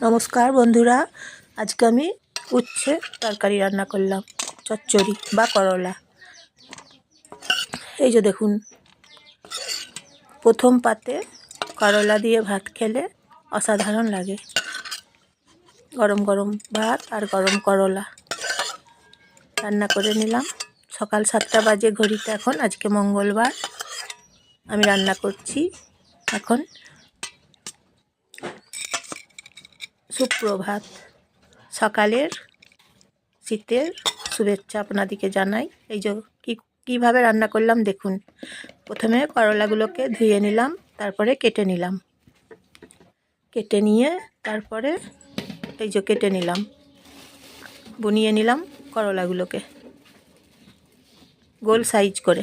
নমস্কার বন্ধুরা, আজকে আমি উচ্ছে তরকারি রান্না করলাম, চচ্চড়ি বা করলা। এই যে দেখুন, প্রথম পাতে করলা দিয়ে ভাত খেলে অসাধারণ লাগে। গরম গরম ভাত আর গরম করলা। রান্না করে নিলাম। সকাল সাতটা বাজে, ঘড়িতে এখন আজকে মঙ্গলবার। আমি রান্না করছি এখন সুপ্রভাত। সকালের শীতের শুভেচ্ছা আপনাদিকে জানাই। এই যে কী, কীভাবে রান্না করলাম দেখুন। প্রথমে করলাগুলোকে ধুয়ে নিলাম, তারপরে কেটে নিলাম। কেটে নিয়ে তারপরে এই যে কেটে নিলাম, বুনিয়ে নিলাম করলাগুলোকে। গোল সাইজ করে।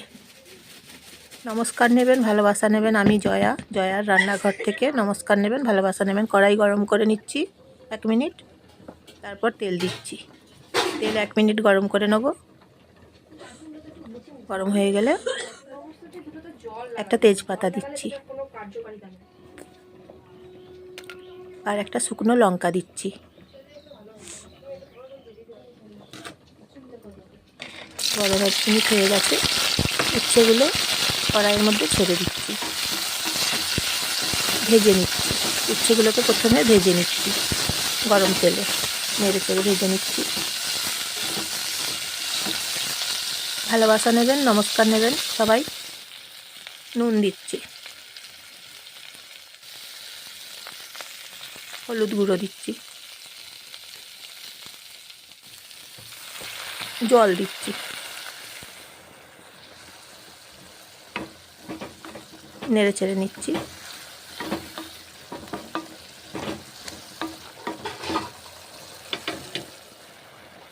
নমস্কার নেবেন, ভালোবাসা নেবেন আমি জয়া। জয়ার রান্নাঘর থেকে নমস্কার নেবেন, ভালোবাসা নেবেন। কড়াই গরম করে নিচ্ছি। এক মিনিট। তারপর তেল দিচ্ছি। তেল এক মিনিট গরম করে নেব। গরম হয়ে গেলে একটা তেজপাতা দিচ্ছি। আর একটা শুকনো লঙ্কা দিচ্ছি। বড় ভাত মিনিট হয়ে গেছে। উচ্ছেগুলো কড়াইয়ের মধ্যে ছেড়ে দিচ্ছি। ভেজে নিচ্ছি। উচ্ছেগুলোকে প্রথমে ভেজে নিচ্ছি। গরম তেলে নেড়ে চেড়ে ভেজে নিচ্ছি। ভালোবাসা নেবেন, নমস্কার নেবেন, সবাই নুন দিচ্ছি। হলুদ গুঁড়ো দিচ্ছি। জল দিচ্ছি। নেড়ে চেড়ে নিচ্ছি।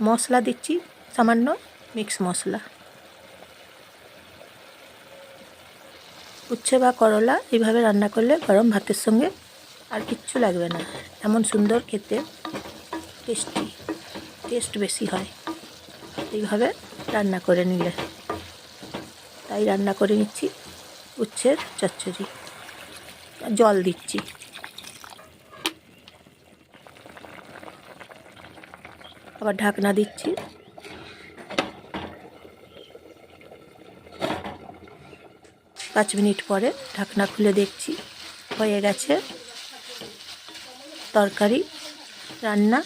মশলা দিচ্ছি, সামান্য মিক্স মশলা। উচ্ছে বা করলা এইভাবে রান্না করলে গরম ভাতের সঙ্গে আর কিচ্ছু লাগবে না। এমন সুন্দর খেতে টেস্টি টেস্ট বেশি হয়। এইভাবে রান্না করে নিলে। তাই রান্না করে নিচ্ছি উচ্ছের চচ্চড়ি। জল দিচ্ছি। আবার ঢাকনা দিচ্ছি। পাঁচ মিনিট পরে ঢাকনা খুলে দেখছি, হয়ে গেছে তরকারি, রান্না।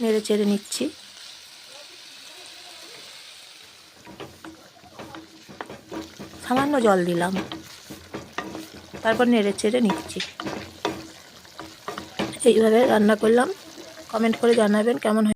নেড়ে চেড়ে নিচ্ছি। সামান্য জল দিলাম, তারপর নেড়ে চেড়ে নিচ্ছি। এইভাবে রান্না করলাম। কমেন্ট করে জানাবেন কেমন